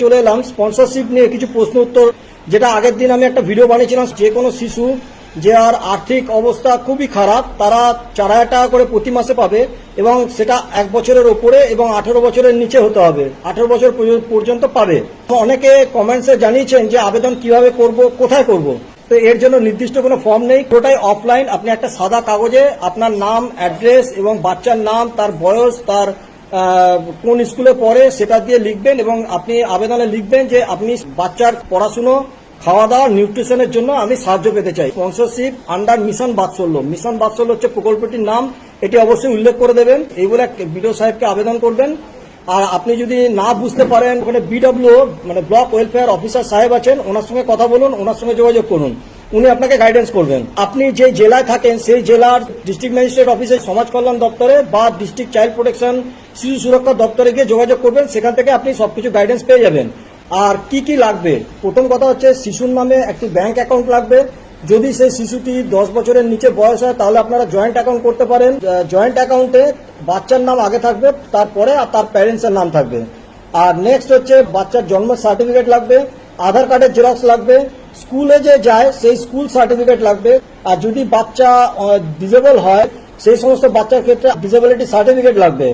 চলে এলাম। স্পন্সরশিপ নিয়ে কিছু প্রশ্ন উত্তর, যেটা আগের দিন আমি একটা ভিডিও বানিয়েছিলাম, যে কোনো শিশু যে আর আর্থিক অবস্থা খুবই খারাপ, তারা চার হাজার টাকা করে প্রতি মাসে পাবে এবং সেটা এক বছরের ওপরে এবং আঠেরো বছরের নিচে হতে হবে। আঠেরো বছর পর্যন্ত পাবে। অনেকে কমেন্টসে জানিয়েছেন যে আবেদন কীভাবে করব, কোথায় করব। তো এর জন্য নির্দিষ্ট কোনো ফর্ম নেই। পুরোটাই অফলাইন আপনি একটা সাদা কাগজে আপনার নাম অ্যাড্রেস এবং বাচ্চার নাম, তার বয়স, তার কোন স্কুলে পড়ে সেটা দিয়ে লিখবেন এবং আপনি আবেদনে লিখবেন যে আপনি বাচ্চার পড়াশুনো খাওয়া দাওয়া নিউট্রিশনের জন্য আমি সাহায্য পেতে চাই। Sponsorship under mission Vatsalya. Mission Vatsalya হচ্ছে প্রকল্পটির নাম। এটি অবশ্যই উল্লেখ করে দেবেন। এই বলে বিডিও সাহেবকে আবেদন করবেন। আর আপনি যদি না বুঝতে পারেন, ওখানে বিডব্লিউ মানে ব্লক ওয়েলফেয়ার অফিসার সাহেব আছেন, ওনার সঙ্গে কথা বলুন, ওনার সঙ্গে যোগাযোগ করুন। উনি আপনাকে গাইডেন্স করবেন। আপনি যে জেলায় থাকেন, সেই জেলার ডিস্ট্রিক্ট ম্যাজিস্ট্রেট অফিসে সমাজ কল্যাণ দপ্তরে বা ডিস্ট্রিক্ট চাইল্ড প্রোটেকশন শিশু সুরক্ষা দপ্তরে গিয়ে যোগাযোগ করবেন, সেখান থেকে আপনি সবকিছু গাইডেন্স পেয়ে যাবেন। আর কি কি লাগবে? প্রথম কথা হচ্ছে, শিশুর নামে একটি ব্যাংক অ্যাকাউন্ট লাগবে। যদি সেই শিশুটি দশ বছরের নিচে বয়স হয়, তাহলে আপনারা জয়েন্ট অ্যাকাউন্ট করতে পারেন। জয়েন্ট অ্যাকাউন্টে বাচ্চার নাম আগে থাকবে, তারপরে আর তার প্যারেন্টসের নাম থাকবে। আর নেক্সট হচ্ছে, বাচ্চার জন্ম সার্টিফিকেট লাগবে, আধার কার্ডের জেরক্স লাগবে স্কুলে যে যায়, সেই স্কুল সার্টিফিকেট লাগবে। আর যদি বাচ্চা ডিজেবল হয়, সেই সমস্ত বাচ্চার ক্ষেত্রে ডিসেবিলিটি সার্টিফিকেট লাগবে।